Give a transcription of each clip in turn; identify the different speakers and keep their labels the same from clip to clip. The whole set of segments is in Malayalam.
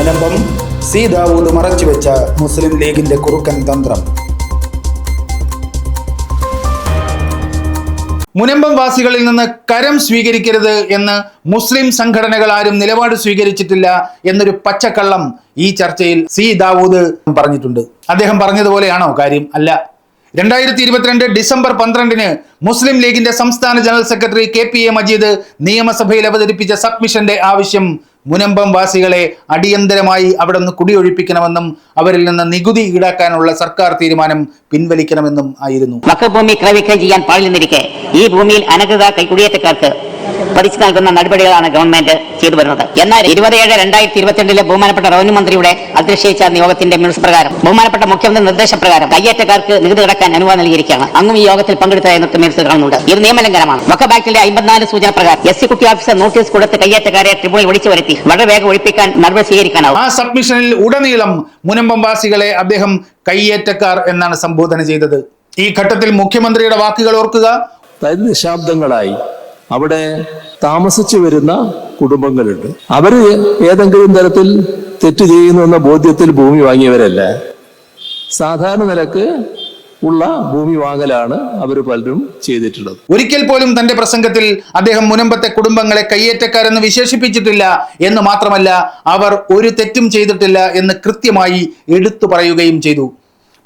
Speaker 1: മുനമ്പം സി ദാവൂദ് മറച്ചുവെച്ച മുസ്ലിം ലീഗിന്റെ കുറുക്കൻ തന്ത്രം. മുനമ്പം വാസികളിൽ നിന്ന് കരം സ്വീകരിക്കരുത് എന്ന് മുസ്ലിം സംഘടനകൾ ആരും നിലപാട് സ്വീകരിച്ചിട്ടില്ല എന്നൊരു പച്ചക്കള്ളം ഈ ചർച്ചയിൽ സി ദാവൂദ് പറഞ്ഞിട്ടുണ്ട്. അദ്ദേഹം പറഞ്ഞതുപോലെയാണോ കാര്യം? അല്ല. രണ്ടായിരത്തി ഇരുപത്തിരണ്ട് ഡിസംബർ പന്ത്രണ്ടിന് മുസ്ലിം ലീഗിന്റെ സംസ്ഥാന general secretary K P A Majeed നിയമസഭയിൽ അവതരിപ്പിച്ച സബ്മിഷന്റെ ആവശ്യം മുനമ്പം വാസികളെ അടിയന്തരമായി അവിടെ നിന്ന് കുടിയൊഴിപ്പിക്കണമെന്നും അവരിൽ നിന്ന് നികുതി ഈടാക്കാനുള്ള സർക്കാർ തീരുമാനം പിൻവലിക്കണമെന്നും ആയിരുന്നു.
Speaker 2: വക്കഭൂമി ക്രയവിക്രയം ചെയ്യാൻ പാടില്ലെന്നിരിക്കെ ഈ ഭൂമിയിൽ അനധികൃത കൈക്കുടിയേറ്റക്കാർക്ക് പതിച്ചു നൽകുന്ന നടപടികളാണ് ഗവൺമെന്റ് ചെയ്തു വരുന്നത്. എന്നാൽ ഇരുപത്തിയേഴ് രണ്ടായിരത്തി ഇരുപത്തിരണ്ടിലെ ബഹുമാനപ്പെട്ട റവന്യൂ മന്ത്രിയുടെ അധ്യക്ഷയിച്ച യോഗത്തിന്റെ പ്രകാരം ബഹുമാനപ്പെട്ട മുഖ്യമന്ത്രി നിർദ്ദേശപ്രകാരം കയ്യേറ്റക്കാർക്ക് നികുതി അടക്കാൻ അനുവാദം നൽകിയിരിക്കുകയാണ്. അങ്ങും ഈ യോഗത്തിൽ പങ്കെടുത്തതായി എന്നത്തെ മിനിറ്റ്സ് കാണുന്നുണ്ട് ഇത് നിയമലംഘനമാണ്. വക്കബാക്കിന്റെ അമ്പത്തിനാല് സൂചന പ്രകാരം എസ് സി കുട്ടി ഓഫീസർ നോട്ടീസ് കൊടുത്ത് കയ്യേറ്റക്കാരെ ട്രിബ്യൂണൽ വിളിച്ചു വരുത്തി വളരെ വേഗം ഒഴിപ്പിക്കാൻ നടപടി സ്വീകരിക്കാനാവും.
Speaker 1: ആ സബ്മിഷനിൽ ഉടനീളം മുനമ്പംവാസികളെ അദ്ദേഹം കയ്യേറ്റക്കാർ എന്നാണ് സംബോധന ചെയ്തത്. ഈ ഘട്ടത്തിൽ മുഖ്യമന്ത്രിയുടെ വാക്കുകൾ ഓർക്കുക.
Speaker 3: അതായത് ദശാബ്ദങ്ങളായി അവിടെ താമസിച്ചു വരുന്ന കുടുംബങ്ങളുണ്ട്. അവർ ഏതെങ്കിലും തരത്തിൽ തെറ്റ് ചെയ്യുന്നു എന്ന ബോധ്യത്തിൽ ഭൂമി വാങ്ങിയവരല്ല. സാധാരണ നിലയ്ക്ക് ഉള്ള ഭൂമി വാങ്ങലാണ് അവർ പലരും ചെയ്തിട്ടുള്ളത്.
Speaker 1: ഒരിക്കൽ പോലും തന്റെ പ്രസംഗത്തിൽ അദ്ദേഹം മുനമ്പത്തെ കുടുംബങ്ങളെ കയ്യേറ്റക്കാരെന്ന് വിശേഷിപ്പിച്ചിട്ടില്ല എന്ന് മാത്രമല്ല അവർ ഒരു തെറ്റും ചെയ്തിട്ടില്ല എന്ന് കൃത്യമായി എടുത്തു പറയുകയും ചെയ്തു.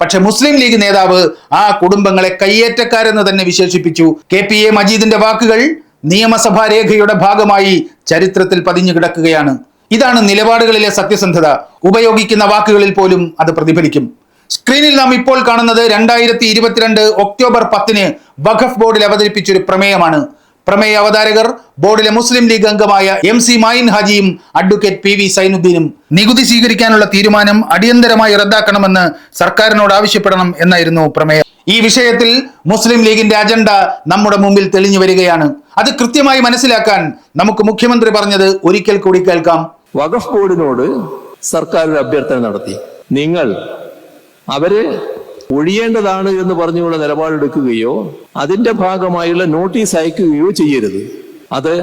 Speaker 1: പക്ഷെ മുസ്ലിം ലീഗ് നേതാവ് ആ കുടുംബങ്ങളെ കയ്യേറ്റക്കാരെന്ന് തന്നെ വിശേഷിപ്പിച്ചു. കെ പി എ മജീദിന്റെ വാക്കുകൾ നിയമസഭാ രേഖയുടെ ഭാഗമായി ചരിത്രത്തിൽ പതിഞ്ഞു കിടക്കുകയാണ്. ഇതാണ് നിലപാടുകളിലെ സത്യസന്ധത. ഉപയോഗിക്കുന്ന വാക്കുകളിൽ പോലും അത് പ്രതിഫലിക്കും. സ്ക്രീനിൽ നാം ഇപ്പോൾ കാണുന്നത് രണ്ടായിരത്തി ഇരുപത്തിരണ്ട് ഒക്ടോബർ പത്തിന് വഖഫ് ബോർഡിൽ അവതരിപ്പിച്ച ഒരു പ്രമേയമാണ്. പ്രമേയ അവതാരകർ ബോർഡിലെ മുസ്ലിം ലീഗ് അംഗമായ എം സി മായിൻ ഹാജിയും അഡ്വക്കേറ്റ് പി വി സൈനുദ്ദീനും നികുതി സ്വീകരിക്കാനുള്ള തീരുമാനം അടിയന്തരമായി റദ്ദാക്കണമെന്ന് സർക്കാരിനോട് ആവശ്യപ്പെടണം എന്നായിരുന്നു പ്രമേയം. ഈ വിഷയത്തിൽ മുസ്ലിം ലീഗിന്റെ അജണ്ട നമ്മുടെ മുമ്പിൽ തെളിഞ്ഞു വരികയാണ്. അത് കൃത്യമായി മനസ്സിലാക്കാൻ നമുക്ക് മുഖ്യമന്ത്രി പറഞ്ഞത് ഒരിക്കൽ കൂടി കേൾക്കാം.
Speaker 3: വഖഫ് ബോർഡിനോട് സർക്കാർ ഒരു അഭ്യർത്ഥന നടത്തി. നിങ്ങൾ അവർ ഒഴിയേണ്ടതാണ് എന്ന് പറഞ്ഞുകൊണ്ട് നിലപാടെടുക്കുകയോ അതിന്റെ ഭാഗമായുള്ള നോട്ടീസ് അയക്കുകയോ ചെയ്യരുത്. അത്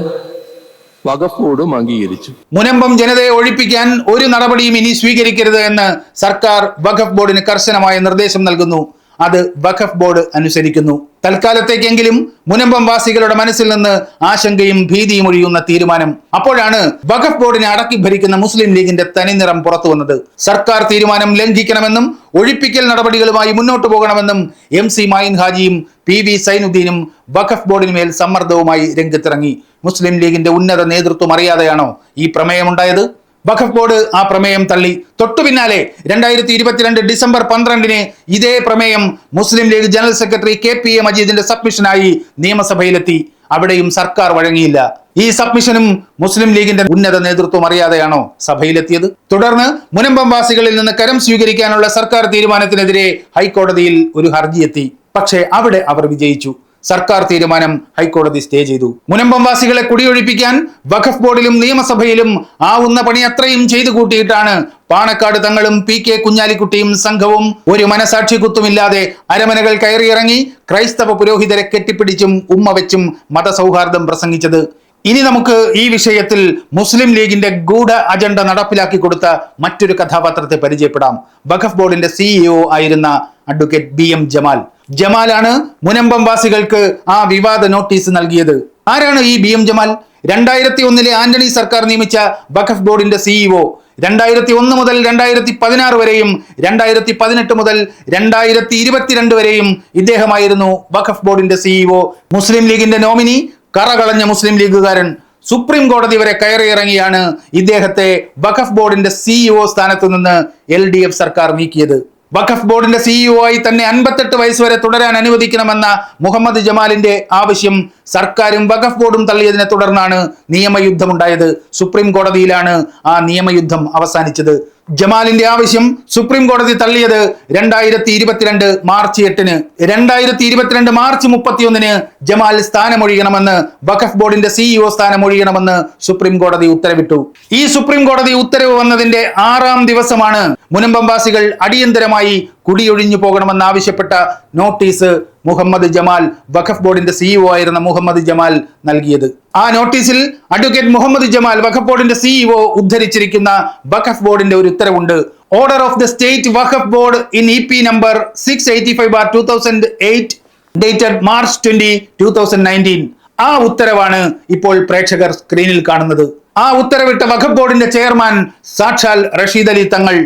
Speaker 3: വഖഫ് ബോർഡും അംഗീകരിച്ചു.
Speaker 1: മുനമ്പം ജനതയെ ഒഴിപ്പിക്കാൻ ഒരു നടപടിയും ഇനി സ്വീകരിക്കരുത് എന്ന് സർക്കാർ വഖഫ് ബോർഡിന് കർശനമായ നിർദ്ദേശം നൽകുന്നു. അത് വഖഫ് ബോർഡ് അനുസരിക്കുന്നു. തൽക്കാലത്തേക്കെങ്കിലും മുനമ്പം വാസികളുടെ മനസ്സിൽ നിന്ന് ആശങ്കയും ഭീതിയും ഒഴിയുന്ന തീരുമാനം. അപ്പോഴാണ് വഖഫ് ബോർഡിനെ അടക്കി ഭരിക്കുന്ന മുസ്ലിം ലീഗിന്റെ തനിനിറം പുറത്തു വന്നത്. സർക്കാർ തീരുമാനം ലംഘിക്കണമെന്നും ഒഴിപ്പിക്കൽ നടപടികളുമായി മുന്നോട്ടു പോകണമെന്നും എം സി മായിൻ ഹാജിയും പി വി സൈനുദ്ദീനും വഖഫ് ബോർഡിനുമേൽ സമ്മർദ്ദവുമായി രംഗത്തിറങ്ങി. മുസ്ലിം ലീഗിന്റെ ഉന്നത നേതൃത്വം അറിയാതെയാണോ ഈ പ്രമേയമുണ്ടായത് വഖഫ് ബോർഡ് ആ പ്രമേയം തള്ളി. തൊട്ടു പിന്നാലെ രണ്ടായിരത്തി ഇരുപത്തിരണ്ട് ഡിസംബർ പന്ത്രണ്ടിന് ഇതേ പ്രമേയം Muslim League general secretary K P A മജീദിന്റെ സബ്മിഷനായി നിയമസഭയിലെത്തി. അവിടെയും സർക്കാർ വഴങ്ങിയില്ല. ഈ സബ്മിഷനും മുസ്ലിം ലീഗിന്റെ ഉന്നത നേതൃത്വം അറിയാതെയാണോ സഭയിലെത്തിയത്? തുടർന്ന് മുനമ്പംവാസികളിൽ നിന്ന് കരം സ്വീകരിക്കാനുള്ള സർക്കാർ തീരുമാനത്തിനെതിരെ ഹൈക്കോടതിയിൽ ഒരു ഹർജി എത്തി പക്ഷേ അവിടെ അവർ വിജയിച്ചു. സർക്കാർ തീരുമാനം ഹൈക്കോടതി സ്റ്റേ ചെയ്തു. മുനമ്പംവാസികളെ കുടിയൊഴിപ്പിക്കാൻ വഖഫ് ബോർഡിലും നിയമസഭയിലും ആവുന്ന പണി അത്രയും ചെയ്തു കൂട്ടിയിട്ടാണ് പാണക്കാട് തങ്ങളും പി കെ കുഞ്ഞാലിക്കുട്ടിയും സംഘവും ഒരു മനസാക്ഷി കുത്തുമില്ലാതെ അരമനകൾ കയറിയിറങ്ങി ക്രൈസ്തവ പുരോഹിതരെ കെട്ടിപ്പിടിച്ചും ഉമ്മ വെച്ചും മതസൗഹാർദ്ദം പ്രസംഗിച്ചത്. ഇനി നമുക്ക് ഈ വിഷയത്തിൽ മുസ്ലിം ലീഗിന്റെ ഗൂഢ അജണ്ട നടപ്പിലാക്കി കൊടുത്ത മറ്റൊരു കഥാപാത്രത്തെ പരിചയപ്പെടാം. വഖഫ് ബോർഡിന്റെ സിഇഒ ആയിരുന്ന അഡ്വക്കേറ്റ് ബി എം ജമാൽ. ജമാലാണ് മുനമ്പം വാസികൾക്ക് ആ വിവാദ നോട്ടീസ് നൽകിയത്. ആരാണ് ഈ ബി എം ജമാൽ? രണ്ടായിരത്തി ഒന്നിലെ ആന്റണി സർക്കാർ നിയമിച്ച വഖഫ് ബോർഡിന്റെ സിഇഒ രണ്ടായിരത്തി ഒന്ന് മുതൽ രണ്ടായിരത്തി പതിനാറ് വരെയും രണ്ടായിരത്തി പതിനെട്ട് മുതൽ രണ്ടായിരത്തി ഇരുപത്തിരണ്ട് വരെയും ഇദ്ദേഹമായിരുന്നു വഖഫ് ബോർഡിന്റെ സിഇഒ മുസ്ലിം ലീഗിന്റെ നോമിനി കറകളഞ്ഞ മുസ്ലിം ലീഗുകാരൻ. സുപ്രീം കോടതി വരെ കയറിയിറങ്ങിയാണ് ഇദ്ദേഹത്തെ വഖഫ് ബോർഡിന്റെ സിഇഒ സ്ഥാനത്തു നിന്ന് എൽ സർക്കാർ നീക്കിയത്. വഖഫ് ബോർഡിന്റെ സിഇഒ ആയി തന്നെ അൻപത്തെട്ട് വയസ്സ് വരെ തുടരാൻ അനുവദിക്കണമെന്ന മുഹമ്മദ് ജമാലിന്റെ ആവശ്യം സർക്കാരും വഖഫ് ബോർഡും തള്ളിയതിനെ തുടർന്നാണ് നിയമയുദ്ധമുണ്ടായത്. സുപ്രീം കോടതിയിലാണ് ആ നിയമയുദ്ധം അവസാനിച്ചത്. ജമാലിന്റെ ആവശ്യം സുപ്രീം കോടതി തള്ളിയത് രണ്ടായിരത്തി ഇരുപത്തിരണ്ട് മാർച്ച് എട്ടിന്. രണ്ടായിരത്തി ഇരുപത്തിരണ്ട് മാർച്ച് മുപ്പത്തിയൊന്നിന് ജമാൽ സ്ഥാനമൊഴിയണമെന്ന് വഖഫ് ബോർഡിന്റെ സിഇഒ സ്ഥാനമൊഴിയണമെന്ന് സുപ്രീം കോടതി ഉത്തരവിട്ടു. ഈ സുപ്രീം കോടതി ഉത്തരവ് വന്നതിന്റെ ആറാം ദിവസമാണ് മുനമ്പംവാസികൾ അടിയന്തരമായി കുടിയൊഴിഞ്ഞു പോകണമെന്നാവശ്യപ്പെട്ട നോട്ടീസ് മുഹമ്മദ് ജമാൽ വഖഫ് ബോർഡിന്റെ സിഇഒ ആയിരുന്ന മുഹമ്മദ് ജമാൽ നൽകിയത്. ആ നോട്ടീസിൽ അഡ്വക്കേറ്റ് മുഹമ്മദ് ജമാൽ വഖഫ് ബോർഡിന്റെ സിഇഒ ഉദ്ധരിച്ചിരിക്കുന്ന വഖഫ് ബോർഡിന്റെ ഒരു ഉത്തരവുണ്ട്. Order of the state Waqf board in E P number six eighty five bar two thousand eight dated March twenty two thousand nineteen ആ ഉത്തരവാണ് ഇപ്പോൾ പ്രേക്ഷകർ സ്ക്രീനിൽ കാണുന്നത്. ആ ഉത്തരവിട്ട വഖഫ് ബോർഡിന്റെ ചെയർമാൻ സാക്ഷാൽ Rasheed Ali Thangal.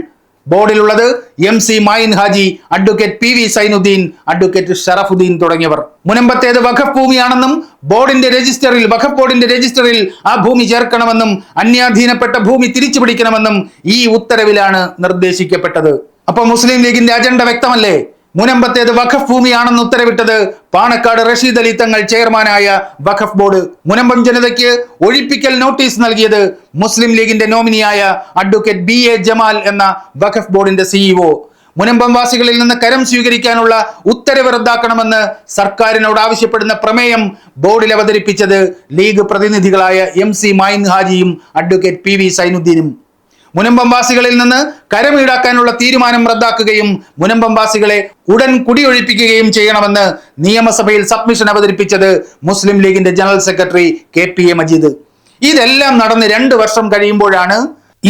Speaker 1: ബോർഡിലുള്ളത് M C Mayin Haji advocate P V Zainuddin advocate Sharafuddin തുടങ്ങിയവർ. മുനമ്പത്തേത് വഖഫ് ഭൂമിയാണെന്നും ബോർഡിന്റെ രജിസ്റ്ററിൽ വഖഫ് ബോർഡിന്റെ രജിസ്റ്ററിൽ ആ ഭൂമി ചേർക്കണമെന്നും അന്യാധീനപ്പെട്ട ഭൂമി തിരിച്ചു പിടിക്കണമെന്നും ഈ ഉത്തരവിലാണ് നിർദ്ദേശിക്കപ്പെട്ടത്. അപ്പൊ മുസ്ലിം ലീഗിന്റെ അജണ്ട വ്യക്തമല്ലേ? മുനമ്പത്തേത് വഖഫ് ഭൂമിയാണെന്ന് ഉത്തരവിട്ടത് പാണക്കാട് റഷീദ് അലി തങ്ങൾ ചെയർമാനായ വഖഫ് ബോർഡ്. മുനമ്പം ജനതയ്ക്ക് ഒഴിപ്പിക്കൽ നോട്ടീസ് നൽകിയത് മുസ്ലിം ലീഗിന്റെ നോമിനിയായ അഡ്വക്കേറ്റ് ബി എ ജമാൽ എന്ന വഖഫ് ബോർഡിന്റെ സിഇഒ മുനമ്പം വാസികളിൽ നിന്ന് കരം സ്വീകരിക്കാനുള്ള ഉത്തരവ് റദ്ദാക്കണമെന്ന് സർക്കാരിനോട് ആവശ്യപ്പെടുന്ന പ്രമേയം ബോർഡിൽ അവതരിപ്പിച്ചത് ലീഗ് പ്രതിനിധികളായ എം സി മൈൻ ഹാജിയും അഡ്വക്കേറ്റ് പി വി സൈനുദ്ദീനും. മുനമ്പം വാസികളിൽ നിന്ന് കരമീടാക്കാനുള്ള തീരുമാനം റദ്ദാക്കുകയും മുനമ്പംവാസികളെ ഉടൻ കുടിയൊഴിപ്പിക്കുകയും ചെയ്യണമെന്ന് നിയമസഭയിൽ സബ്മിഷൻ അവതരിപ്പിച്ചത് മുസ്ലിം ലീഗിന്റെ general secretary K P A Majeed. ഇതെല്ലാം നടന്ന് രണ്ട് വർഷം കഴിയുമ്പോഴാണ്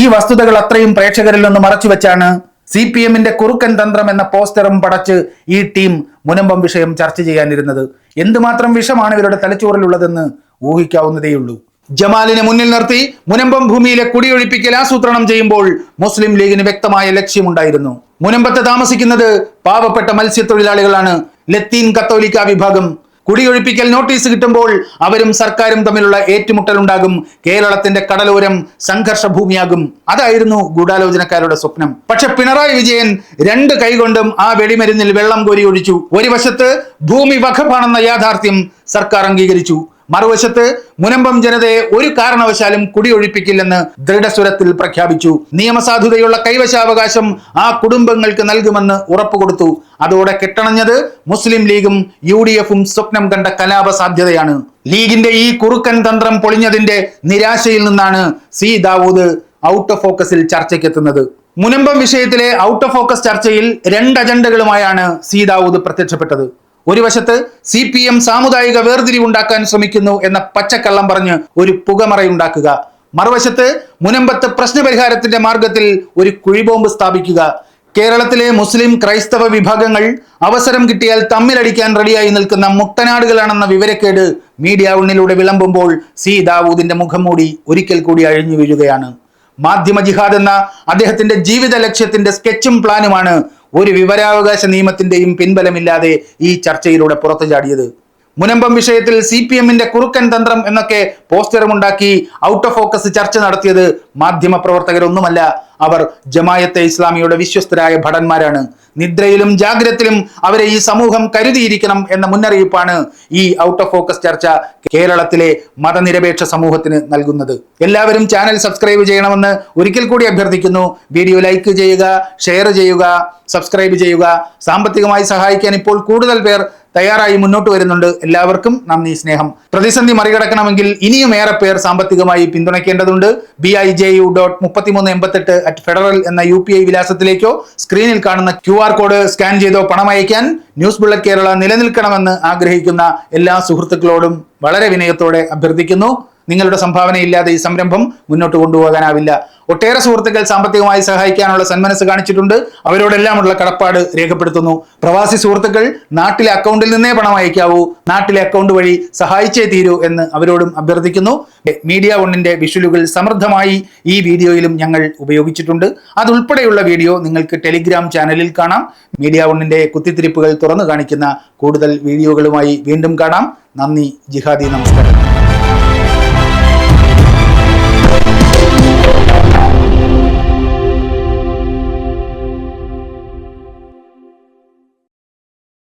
Speaker 1: ഈ വസ്തുതകൾ അത്രയും പ്രേക്ഷകരിൽ നിന്ന് മറച്ചുവെച്ചാണ് സി പി എമ്മിന്റെ കുറുക്കൻ തന്ത്രം എന്ന പോസ്റ്ററും പടച്ച് ഈ ടീം മുനമ്പം വിഷയം ചർച്ച ചെയ്യാനിരുന്നത്. എന്തുമാത്രം വിഷമാണ് ഇവരുടെ തലച്ചോറിലുള്ളതെന്ന് ഊഹിക്കാവുന്നതേയുള്ളൂ. ജമാലിനെ മുന്നിൽ നിർത്തി മുനമ്പം ഭൂമിയിലെ കുടിയൊഴിപ്പിക്കൽ ആസൂത്രണം ചെയ്യുമ്പോൾ മുസ്ലിം ലീഗിന് വ്യക്തമായ ലക്ഷ്യമുണ്ടായിരുന്നു. മുനമ്പത്തെ താമസിക്കുന്നത് പാവപ്പെട്ട മത്സ്യത്തൊഴിലാളികളാണ്. ലത്തീൻ കത്തോലിക്ക വിഭാഗം. കുടിയൊഴിപ്പിക്കൽ നോട്ടീസ് കിട്ടുമ്പോൾ അവരും സർക്കാരും തമ്മിലുള്ള ഏറ്റുമുട്ടൽ ഉണ്ടാകും കേരളത്തിന്റെ കടലോരം സംഘർഷ ഭൂമിയാകും അതായിരുന്നു ഗൂഢാലോചനക്കാരുടെ സ്വപ്നം. പക്ഷെ പിണറായി വിജയൻ രണ്ട് കൈകൊണ്ടും ആ വെടിമരുന്നിൽ വെള്ളം കോരി ഒഴിച്ചു ഒരു വശത്ത് ഭൂമി വഖഫാണെന്ന യാഥാർത്ഥ്യം സർക്കാർ അംഗീകരിച്ചു. മറുവശത്ത് മുനമ്പം ജനതയെ ഒരു കാരണവശാലും കുടിയൊഴിപ്പിക്കില്ലെന്ന് ദൃഢസ്വരത്തിൽ പ്രഖ്യാപിച്ചു. നിയമസാധുതയുള്ള കൈവശാവകാശം ആ കുടുംബങ്ങൾക്ക് നൽകുമെന്ന് ഉറപ്പുകൊടുത്തു. അതോടെ കെട്ടണഞ്ഞത് മുസ്ലിം ലീഗും യു ഡി എഫും സ്വപ്നം കണ്ട കലാപ സാധ്യതയാണ് ലീഗിന്റെ ഈ കുറുക്കൻ തന്ത്രം പൊളിഞ്ഞതിന്റെ നിരാശയിൽ നിന്നാണ് സി. ദാവൂദ് ഔട്ട് ഓഫ് ഫോക്കസിൽ ചർച്ചയ്ക്കെത്തുന്നത്. മുനമ്പം വിഷയത്തിലെ ഔട്ട് ഓഫ് ഫോക്കസ് ചർച്ചയിൽ രണ്ട് അജണ്ടകളുമായാണ് സി. ദാവൂദ് പ്രത്യക്ഷപ്പെട്ടത്. ഒരു വശത്ത് സി പി എം സാമുദായിക വേർതിരിവുണ്ടാക്കാൻ ശ്രമിക്കുന്നു എന്ന പച്ചക്കള്ളം പറഞ്ഞ് ഒരു പുകമറയുണ്ടാക്കുക. മറുവശത്ത് മുനമ്പത്ത് പ്രശ്നപരിഹാരത്തിന്റെ മാർഗത്തിൽ ഒരു കുഴിബോംബ് സ്ഥാപിക്കുക. കേരളത്തിലെ മുസ്ലിം ക്രൈസ്തവ വിഭാഗങ്ങൾ അവസരം കിട്ടിയാൽ തമ്മിലടിക്കാൻ റെഡിയായി നിൽക്കുന്ന മുട്ടനാടുകളാണെന്ന വിവരക്കേട് മീഡിയ ഉണ്ണിലൂടെ വിളമ്പുമ്പോൾ സി ദാവൂദിന്റെ മുഖം മൂടി ഒരിക്കൽ കൂടി അഴിഞ്ഞു വീഴുകയാണ്. മാധ്യമ ജിഹാദ് എന്ന അദ്ദേഹത്തിന്റെ ജീവിത ലക്ഷ്യത്തിന്റെ സ്കെച്ചും പ്ലാനുമാണ് ഒരു വിവരാവകാശ നിയമത്തിന്റെയും പിൻബലമില്ലാതെ ഈ ചർച്ചയിലൂടെ പുറത്തു ചാടിയത് മുനമ്പം വിഷയത്തിൽ സി പി എമ്മിന്റെ കുറുക്കൻ തന്ത്രം എന്നൊക്കെ പോസ്റ്ററും ഉണ്ടാക്കി ഔട്ട് ഓഫ് ഫോക്കസ് ചർച്ച നടത്തിയത് മാധ്യമ പ്രവർത്തകരൊന്നുമല്ല അവർ ജമായത്തെ ഇസ്ലാമിയുടെ വിശ്വസ്തരായ ഭടന്മാരാണ്. നിദ്രയിലും ജാഗ്രതയിലും അവരെ ഈ സമൂഹം കരുതിയിരിക്കണം എന്ന മുന്നറിയിപ്പാണ് ഈ ഔട്ട് ഓഫ് ഫോക്കസ് ചർച്ച കേരളത്തിലെ മതനിരപേക്ഷ സമൂഹത്തിന് നൽകുന്നത്. എല്ലാവരും ചാനൽ സബ്സ്ക്രൈബ് ചെയ്യണമെന്ന് ഒരിക്കൽ കൂടി അഭ്യർത്ഥിക്കുന്നു. വീഡിയോ ലൈക്ക് ചെയ്യുക ഷെയർ ചെയ്യുക സബ്സ്ക്രൈബ് ചെയ്യുക. സാമ്പത്തികമായി സഹായിക്കാൻ ഇപ്പോൾ കൂടുതൽ പേർ തയ്യാറായി മുന്നോട്ട് വരുന്നുണ്ട്. എല്ലാവർക്കും നന്ദി സ്നേഹം. പ്രതിസന്ധി മറികടക്കണമെങ്കിൽ ഇനിയും ഏറെ പേർ സാമ്പത്തികമായി പിന്തുണയ്ക്കേണ്ടതുണ്ട്. B I J U dot മുപ്പത്തിമൂന്ന് എൺപത്തെട്ട് അറ്റ് ഫെഡറൽ എന്ന യു പി ഐ വിലാസത്തിലേക്കോ സ്ക്രീനിൽ കാണുന്ന ക്യു ആർ കോഡ് സ്കാൻ ചെയ്തോ പണം അയക്കാൻ ന്യൂസ് ബുള്ളറ്റ് കേരള നിലനിൽക്കണമെന്ന് ആഗ്രഹിക്കുന്ന എല്ലാ സുഹൃത്തുക്കളോടും വളരെ വിനയത്തോടെ അഭ്യർത്ഥിക്കുന്നു. നിങ്ങളുടെ സംഭാവനയില്ലാതെ ഈ സംരംഭം മുന്നോട്ട് കൊണ്ടുപോകാനാവില്ല. ഒട്ടേറെ സുഹൃത്തുക്കൾ സാമ്പത്തികമായി സഹായിക്കാനുള്ള സന്മനസ് കാണിച്ചിട്ടുണ്ട്. അവരോടെല്ലാമുള്ള കടപ്പാട് രേഖപ്പെടുത്തുന്നു. പ്രവാസി സുഹൃത്തുക്കൾ നാട്ടിലെ അക്കൗണ്ടിൽ നിന്നേ പണം അയക്കാവൂ. നാട്ടിലെ അക്കൗണ്ട് വഴി സഹായിച്ചേ തീരൂ എന്ന് അവരോടും അഭ്യർത്ഥിക്കുന്നു. മീഡിയ വണ്ണിന്റെ വിഷ്വലുകൾ സമൃദ്ധമായി ഈ വീഡിയോയിലും ഞങ്ങൾ ഉപയോഗിച്ചിട്ടുണ്ട്. അതുൾപ്പെടെയുള്ള വീഡിയോ നിങ്ങൾക്ക് ടെലിഗ്രാം ചാനലിൽ കാണാം. മീഡിയ വണ്ണിന്റെ കുത്തിത്തിരിപ്പുകൾ തുറന്നു കാണിക്കുന്ന കൂടുതൽ വീഡിയോകളുമായി വീണ്ടും കാണാം. നന്ദി ജിഹാദി നമസ്കാരം.